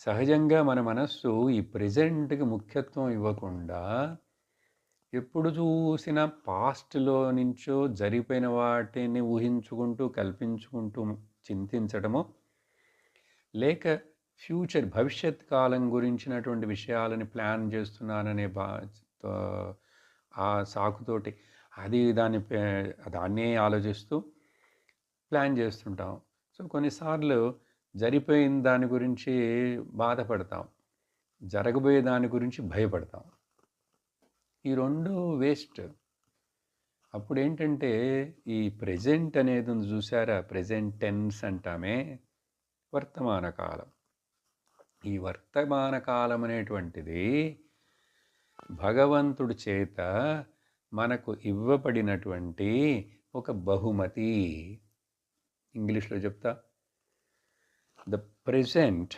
సహజంగా మన మనస్సు ఈ ప్రెజెంట్‌కి ముఖ్యత్వం ఇవ్వకుండా, ఎప్పుడు చూసినా పాస్ట్‌లో నుంచో జరిగిపోయిన వాటిని ఊహించుకుంటూ, కల్పించుకుంటూ చింతించడమో, లేక ఫ్యూచర్ భవిష్యత్ కాలం గురించినటువంటి విషయాలని ప్లాన్ చేస్తున్నాననే బా ఆ సాకుతోటి అది దాన్ని పే దాన్నే ఆలోచిస్తూ ప్లాన్ చేస్తుంటాం. సో, కొన్నిసార్లు జరిపోయిన దాని గురించి బాధపడతాం. జరగబోయే దాని గురించి భయపడతాం. ఈ రెండు వేస్ట్. అప్పుడు ఏంటంటే ఈ ప్రెజెంట్ అనేది ఉంది చూసారా? ప్రెజెంట్ టెన్స్ అంటామే, వర్తమాన కాలం. ఈ వర్తమాన కాలం అనేటువంటిది భగవంతుడి చేత మనకు ఇవ్వబడినటువంటి ఒక బహుమతి. ఇంగ్లీష్‌లో చెప్తా. The present